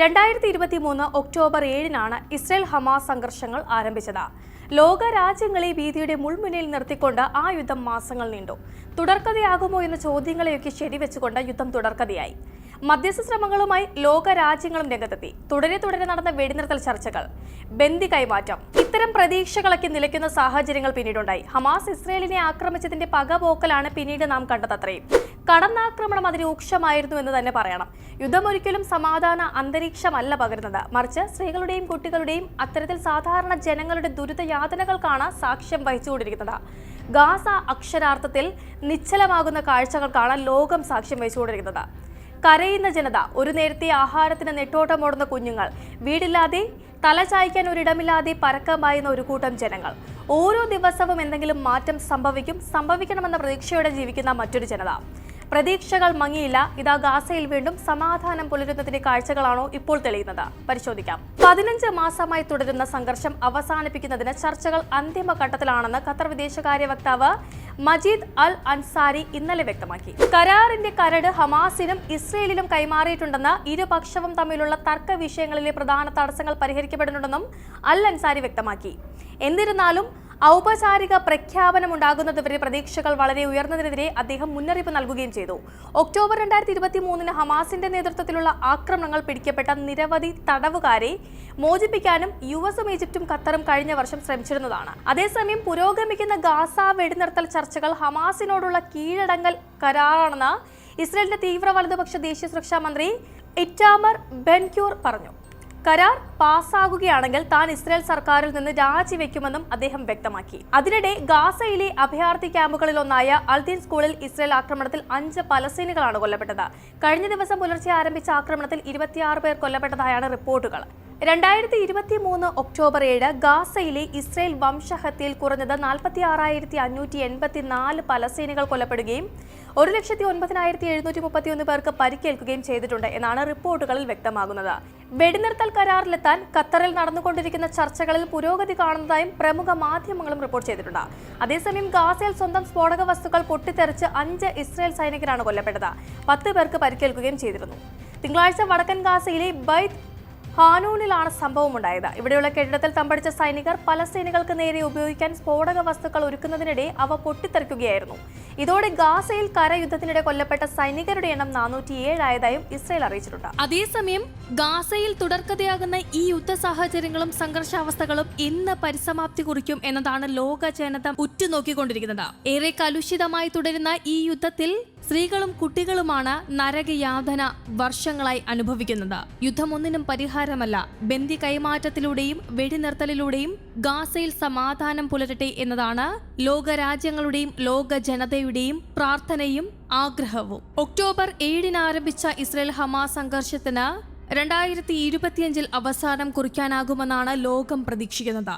രണ്ടായിരത്തി ഇരുപത്തി മൂന്ന് ഒക്ടോബർ ഏഴിനാണ് ഇസ്രയേൽ ഹമാസ് സംഘർഷങ്ങൾ ആരംഭിച്ചത്. ലോക രാജ്യങ്ങളെ ഭീതിയുടെ മുൾമുനയിൽ നിർത്തിക്കൊണ്ട് ആ യുദ്ധം മാസങ്ങൾ നീണ്ടു. തുടർക്കഥയാകുമോ എന്ന ചോദ്യങ്ങളെയൊക്കെ ശരിവെച്ചുകൊണ്ട് യുദ്ധം തുടർക്കഥയായി. മധ്യസ്ഥ ശ്രമങ്ങളുമായി ലോക രാജ്യങ്ങളും രംഗത്തെത്തി. തുടരെ തുടരെ നടന്ന വെടിനിർത്തൽ ചർച്ചകൾ ബന്ദി കൈമാറ്റം ഇത്തരം പ്രതീക്ഷകളൊക്കെ നിലയ്ക്കുന്ന സാഹചര്യങ്ങൾ പിന്നീടുണ്ടായി. ഹമാസ് ഇസ്രയേലിനെ ആക്രമിച്ചതിന്റെ പകപോക്കലാണ് പിന്നീട് നാം കണ്ടതത്രയും കടന്നാക്രമണം അതിരൂക്ഷമായിരുന്നു എന്ന് തന്നെ പറയണം. യുദ്ധമൊരിക്കലും സമാധാന അന്തരീക്ഷമല്ല പകരുന്നത്. മറിച്ച് സ്ത്രീകളുടെയും കുട്ടികളുടെയും അത്തരത്തിൽ സാധാരണ ജനങ്ങളുടെ ദുരിതയാതനകൾക്കാണ് സാക്ഷ്യം വഹിച്ചുകൊണ്ടിരിക്കുന്നത്. ഗാസ അക്ഷരാർത്ഥത്തിൽ നിശ്ചലമാകുന്ന കാഴ്ചകൾക്കാണ് ലോകം സാക്ഷ്യം വഹിച്ചുകൊണ്ടിരിക്കുന്നത്. കരയുന്ന ജനത ഒരു നേരത്തെ ആഹാരത്തിന് നെട്ടോട്ടമോടുന്ന കുഞ്ഞുങ്ങൾ. വീടില്ലാതെ തല ചായ്ക്കാൻ ഒരിടമില്ലാതെ പരക്കം പായുന്ന ഒരു കൂട്ടം ജനങ്ങൾ. ഓരോ ദിവസവും എന്തെങ്കിലും മാറ്റം സംഭവിക്കും സംഭവിക്കണമെന്ന പ്രതീക്ഷയോടെ ജീവിക്കുന്ന മറ്റൊരു ജനത. പ്രതീക്ഷകൾ മങ്ങിയില്ല. ഇതാ ഗാസയിൽ വീണ്ടും സമാധാനം പുലരുന്നതിന്റെ കാഴ്ചകളാണോ ഇപ്പോൾ തെളിയുന്നത്? പരിശോധിക്കാം. പതിനഞ്ച് മാസമായി തുടരുന്ന സംഘർഷം അവസാനിപ്പിക്കുന്നതിന് ചർച്ചകൾ അന്തിമഘട്ടത്തിലാണെന്ന് ഖത്തർ വിദേശകാര്യ വക്താവ് മജീദ് അൽ അൻസാരി ഇന്നലെ വ്യക്തമാക്കി. കരാറിന്റെ കരട് ഹമാസിനും ഇസ്രയേലിനും കൈമാറിയിട്ടുണ്ടെന്ന് ഇരുപക്ഷവും തമ്മിലുള്ള തർക്ക വിഷയങ്ങളിലെ പ്രധാന തടസ്സങ്ങൾ പരിഹരിക്കപ്പെടുന്നുണ്ടെന്നും അൽ അൻസാരി വ്യക്തമാക്കി. എന്നിരുന്നാലും ഔപചാരിക പ്രഖ്യാപനം ഉണ്ടാകുന്നതുവരെ പ്രതീക്ഷകൾ വളരെ ഉയർന്നതിനെതിരെ അദ്ദേഹം മുന്നറിയിപ്പ് നൽകുകയും ചെയ്തു. ഒക്ടോബർ രണ്ടായിരത്തി ഇരുപത്തി മൂന്നിന് ഹമാസിന്റെ നേതൃത്വത്തിലുള്ള ആക്രമണങ്ങൾ പിടിക്കപ്പെട്ട നിരവധി തടവുകാരെ മോചിപ്പിക്കാനും യു എസും ഈജിപ്തും ഖത്തറും കഴിഞ്ഞ വർഷം ശ്രമിച്ചിരുന്നതാണ്. അതേസമയം പുരോഗമിക്കുന്ന ഗാസ വെടിനിർത്തൽ ചർച്ചകൾ ഹമാസിനോടുള്ള കീഴടങ്ങൽ കരാറാണെന്ന് ഇസ്രയേലിന്റെ തീവ്ര വലതുപക്ഷ ദേശീയ സുരക്ഷാ മന്ത്രി ഇറ്റാമർ ബെൻക്യൂർ പറഞ്ഞു. കരാർ പാസ്സാകുകയാണെങ്കിൽ താൻ ഇസ്രായേൽ സർക്കാരിൽ നിന്ന് രാജിവെക്കുമെന്നും അദ്ദേഹം വ്യക്തമാക്കി. അതിനിടെ ഗാസയിലെ അഭയാർത്ഥി ക്യാമ്പുകളിൽ ഒന്നായ അൽദീൻ സ്കൂളിൽ ഇസ്രായേൽ ആക്രമണത്തിൽ അഞ്ച് പലസ്തീനുകളാണ് കൊല്ലപ്പെട്ടത്. കഴിഞ്ഞ ദിവസം പുലർച്ചെ ആരംഭിച്ച ആക്രമണത്തിൽ ഇരുപത്തിയാറ് പേർ കൊല്ലപ്പെട്ടതായാണ് റിപ്പോർട്ടുകൾ. രണ്ടായിരത്തി ഇരുപത്തി മൂന്ന് ഒക്ടോബർ ഏഴ് ഗാസയിലെ ഇസ്രയേൽ വംശഹത്യയിൽ കുറഞ്ഞത് നാൽപ്പത്തി ആറായിരത്തി അഞ്ഞൂറ്റി എൺപത്തി നാല് പലസ്തീനുകൾ കൊല്ലപ്പെടുകയും ഒരു ലക്ഷത്തി ഒൻപതിനായിരത്തി എഴുന്നൂറ്റി മുപ്പത്തിയൊന്ന് പേർക്ക് പരിക്കേൽക്കുകയും ചെയ്തിട്ടുണ്ട് എന്നാണ് റിപ്പോർട്ടുകളിൽ വ്യക്തമാകുന്നത്. വെടിനിർത്തൽ കരാറിലെത്താൻ ഖത്തറിൽ നടന്നുകൊണ്ടിരിക്കുന്ന ചർച്ചകളിൽ പുരോഗതി കാണുന്നതായും പ്രമുഖ മാധ്യമങ്ങളും റിപ്പോർട്ട് ചെയ്തിട്ടുണ്ട്. അതേസമയം ഗാസയിൽ സ്വന്തം സ്ഫോടക വസ്തുക്കൾ പൊട്ടിത്തെറിച്ച് അഞ്ച് ഇസ്രയേൽ സൈനികരാണ് കൊല്ലപ്പെട്ടത്. പത്ത് പേർക്ക് പരിക്കേൽക്കുകയും ചെയ്തിരുന്നു. തിങ്കളാഴ്ച വടക്കൻ ഗാസയിലെ ബൈത്ത് ഹാനൂണിലാണ് സംഭവമുണ്ടായത്. ഇവിടെയുള്ള കെട്ടിടത്തിൽ തമ്പടിച്ച സൈനികർ പലസ്തീനികൾക്ക് നേരെ ഉപയോഗിക്കാൻ സ്ഫോടക വസ്തുക്കൾ ഒരുക്കുന്നതിനിടെ അവ പൊട്ടിത്തെറിക്കുകയായിരുന്നു. ഇതോടെ ഗാസയിൽ കരയുദ്ധത്തിനിടെ കൊല്ലപ്പെട്ട സൈനികരുടെ എണ്ണം നാനൂറ്റി ഏഴായതായും ഇസ്രയേൽ അറിയിച്ചിട്ടുണ്ട്. അതേസമയം ഗാസയിൽ തുടർക്കഥയാകുന്ന ഈ യുദ്ധ സാഹചര്യങ്ങളും സംഘർഷാവസ്ഥകളും ഇന്ന് പരിസമാപ്തി കുറിക്കും എന്നതാണ് ലോക ജനത ഉറ്റുനോക്കിക്കൊണ്ടിരിക്കുന്നത്. ഏറെ കലുഷിതമായി തുടരുന്ന ഈ യുദ്ധത്തിൽ സ്ത്രീകളും കുട്ടികളുമാണ് നരകയാതന വർഷങ്ങളായി അനുഭവിക്കുന്നത്. യുദ്ധമൊന്നിനും പരിഹാരമല്ല. ബന്ദി കൈമാറ്റത്തിലൂടെയും വെടിനിർത്തലിലൂടെയും ഗാസയിൽ സമാധാനം പുലരട്ടെ എന്നതാണ് ലോകരാജ്യങ്ങളുടെയും ലോക ജനതയുടെയും പ്രാർത്ഥനയും ആഗ്രഹവും. ഒക്ടോബർ ഏഴിന് ആരംഭിച്ച ഇസ്രയേൽ ഹമാസ് സംഘർഷത്തിന് രണ്ടായിരത്തി ഇരുപത്തിയഞ്ചിൽ അവസാനം കുറിക്കാനാകുമെന്നാണ് ലോകം പ്രതീക്ഷിക്കുന്നത്.